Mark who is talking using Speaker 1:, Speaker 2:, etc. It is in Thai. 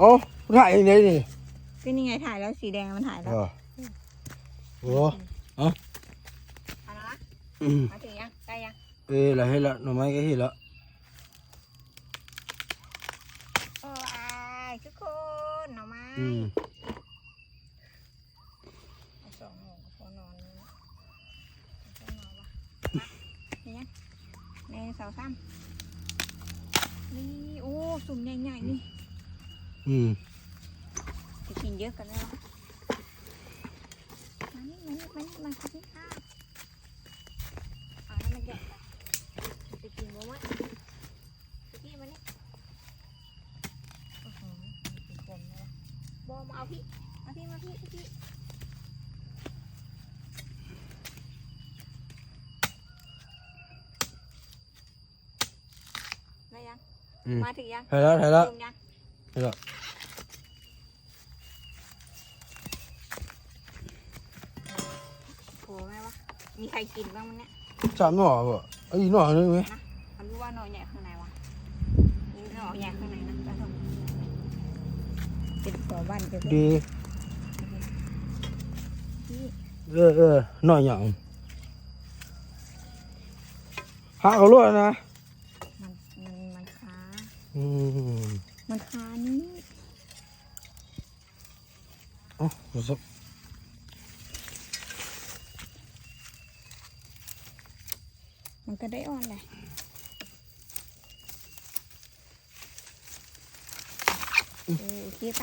Speaker 1: เอ้าถ่ายยังไงนี่
Speaker 2: ก็นี่ไงถ่ายแล้วสีแดงมันถ่าย
Speaker 1: เอ
Speaker 2: แล้ว
Speaker 1: อโอ้
Speaker 2: เอาละ
Speaker 1: อืม
Speaker 2: มาถึงยังใกล้ยัง
Speaker 1: เอ้ยละให้ละหน่อไม้ก็ให้ละ
Speaker 2: โอ้อายทุกคนหน่อไม้
Speaker 1: อืม
Speaker 2: เอาสองหน่อพอนอนเอาสองหน่อวะมานี่ยังในงสองสามนี่โอ้สุ่มใหญ่ๆนี่
Speaker 1: อืม
Speaker 2: จะกินเยอะกันแล้วมานี่มานี่มานี่มากินข้าวเอาแล้วมาแกะจะกินบ่วะจะกินมานี่โอ้โหเป็นคนเลยวะบอมาเอาพี่มาพี่มาพี่พี่ได้ยัง
Speaker 1: มา
Speaker 2: ถึงยัง
Speaker 1: ถ่ายแล้วถ่ายแล้ว
Speaker 2: ถึงยัง
Speaker 1: แล้ว
Speaker 2: โผล่ไหมวะ มีใครกินบ้างมั้งเนี่ย
Speaker 1: สามหน่อบ่เอ้ยหน่อนึงไหม
Speaker 2: เขารู้ว่าหน่อใหญ่ข้างในวะนี่หน่อใหญ่ข้างในนะจะทำเป็นตัวบ้านเดี๋ยว
Speaker 1: ดี
Speaker 2: พี่
Speaker 1: เออเออหน่อยหยังหาเขาลวดนะ
Speaker 2: มันมันมันคา
Speaker 1: อืม
Speaker 2: มันคานี่
Speaker 1: เอ๋อสัก
Speaker 2: มันก็ได้อ่อนเลยเออโอเคไป